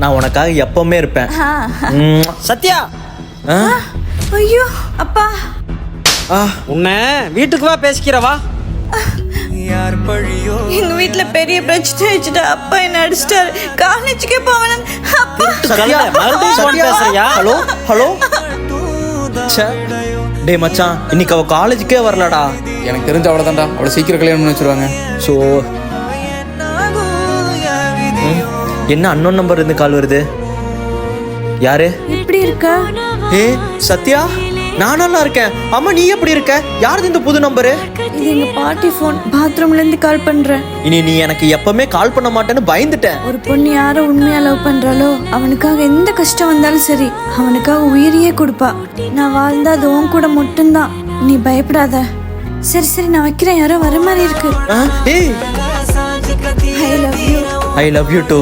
நான் உனக்காக எப்பவுமே இருப்பேன். சத்யா! ஆ? ஐயோ அப்பா. ஆ. உன்னை வீட்டுக்கு வா பேசிக்கிறவா எங்க வீட்ல பெரிய பிரச்சனை வச்சுட்டு அப்பா என்ன அடிச்சிட்டாரு. காலேஜுக்கே போவேன். அப்பா. கல்ல, மறுபடியும் சத்யா? பேசுறியா? Hello hello. ச்சே. டேய் மச்சான் இன்னைக்கு அவ காலேஜுக்கே வரலடா. எனக்கு தெரிஞ்ச அவ்வளோதான்டா அவ்வளோ சீக்கிரம் கல்யாணம் பண்ணி வச்சிருவாங்க. ஸோ என்ன அன்னோன் நம்பர் இருந்து கால் வருது? யாரு? எப்படி இருக்க? ஏ சத்யா? நான் நல்லா இருக்கேன். அம்மா நீ எப்படி இருக்க? யாருது இந்த புது நம்பரு இது எங்க பாட்டி ஃபோன் பாத்ரூம்ல இருந்து கால் பண்றேன் இனி நீ எனக்கு எப்பவுமே கால் பண்ண மாட்டேன்னு பயந்துட்டேன். ஒரு பொண்ணு யாரை உண்மையா லவ் பண்றாளோ அவனுக்காக எந்த கஷ்டம் வந்தாலும் சரி அவனுக்காக உயிரையே கொடுப்பா. நான் வாழ்ந்தா அது உன் கூட மட்டும்தான். நீ பயப்படாத. சரி சரி நான் வைக்கிறேன். யாரோ வர மாதிரி இருக்கு. ஆ? ஏய். I love you I love you too